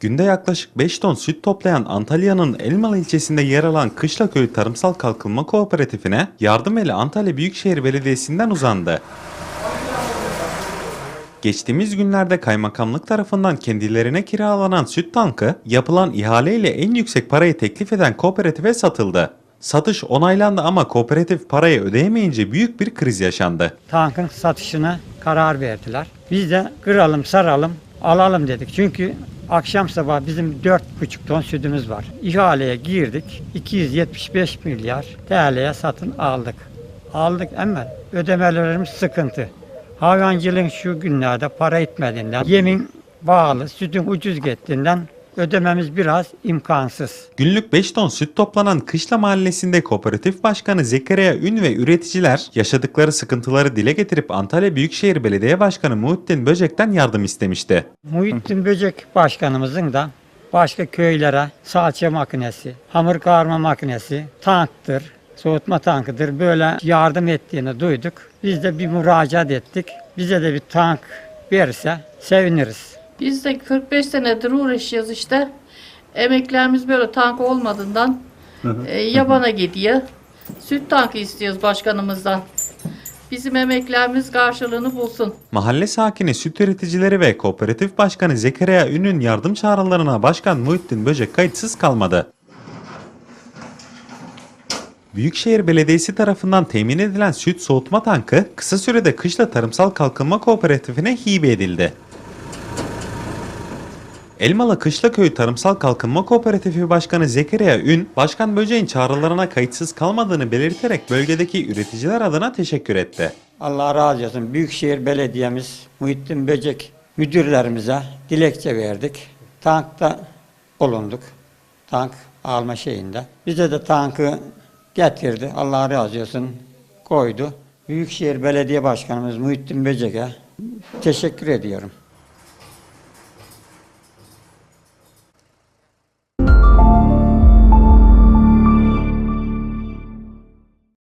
Günde yaklaşık 5 ton süt toplayan Antalya'nın Elmalı ilçesinde yer alan Kışlaköy Tarımsal Kalkınma Kooperatifine yardım eli Antalya Büyükşehir Belediyesi'nden uzandı. Geçtiğimiz günlerde kaymakamlık tarafından kendilerine kiralanan süt tankı yapılan ihaleyle en yüksek parayı teklif eden kooperatife satıldı. Satış onaylandı ama kooperatif parayı ödeyemeyince büyük bir kriz yaşandı. tankın satışına karar verdiler. Biz de kıralım, saralım, alalım dedik. Çünkü akşam sabah bizim 4,5 ton sütümüz var. İhaleye girdik. 275 milyar TL'ye satın aldık. Aldık ama ödemelerimiz sıkıntı. Hayvancılığın şu günlerde para etmediğinden, yemin bağlı, sütün ucuz gittiğinden ödememiz biraz imkansız. Günlük 5 ton süt toplanan Kışla Mahallesi'nde kooperatif başkanı Zekeriya Ün ve üreticiler yaşadıkları sıkıntıları dile getirip Antalya Büyükşehir Belediye Başkanı Muhittin Böcek'ten yardım istemişti. Muhittin Böcek Başkanımızın da başka köylere salça makinesi, hamur karma makinesi, tanktır, soğutma tankıdır böyle yardım ettiğini duyduk. Biz de bir müracaat ettik. Bize de bir tank verirse seviniriz. Biz de 45 senedir uğraşıyoruz işte. Emeklerimiz böyle tank olmadığından e, yabana gidiyor. Süt tankı istiyoruz başkanımızdan. Bizim emeklerimiz karşılığını bulsun. Mahalle sakini süt üreticileri ve kooperatif başkanı Zekeriya Ün'ün yardım çağrılarına Başkan Muhittin Böcek kayıtsız kalmadı. Büyükşehir Belediyesi tarafından temin edilen süt soğutma tankı kısa sürede Kışla Tarımsal Kalkınma Kooperatifine hibe edildi. Elmalı Kışlaköy Tarımsal Kalkınma Kooperatifi Başkanı Zekeriya Ün, Başkan Böceğin çağrılarına kayıtsız kalmadığını belirterek bölgedeki üreticiler adına teşekkür etti. Allah razı olsun. Büyükşehir Belediyemiz Muhittin Böcek müdürlerimize dilekçe verdik. Tankta bulunduk. Tank alma şeyinde. Bize de tankı getirdi. Allah razı olsun. Koydu. Büyükşehir Belediye Başkanımız Muhittin Böcek'e teşekkür ediyorum.